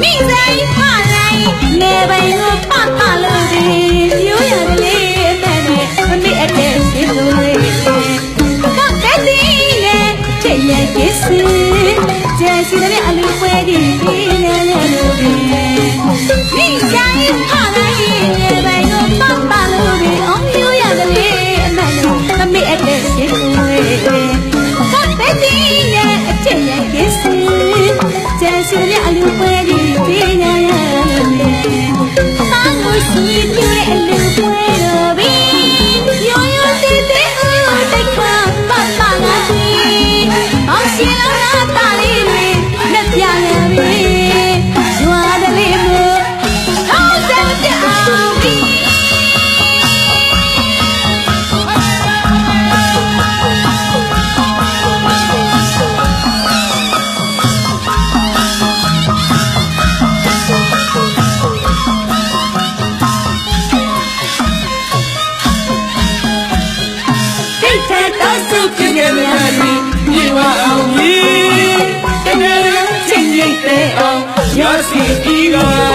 မိဆိုင်ဖလိုက်နေပိုင်ကိုပပလို့ဒီပြောရတယ်လေတဲ့နဲ့မမေ့အတဲ့ရှင်လို့လေကတဲ့ဒီလေချစ်ရဲ့ကစ်စကျန်စီတဲ့အလူပွဲဒီဒီနဲ့လို့ဒီမိဆိုင်ဖလိုက်နေပိုင်ကိုပပလို့ဒီအောင်ပြောရတယ်လေတဲ့နဲ့မမေ့အတဲ့ရှင်လို့လေကတဲ့ဒီလေချစ်ရဲ့ကစ်စကျန်စီတဲ့အလူ စီ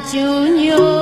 junior.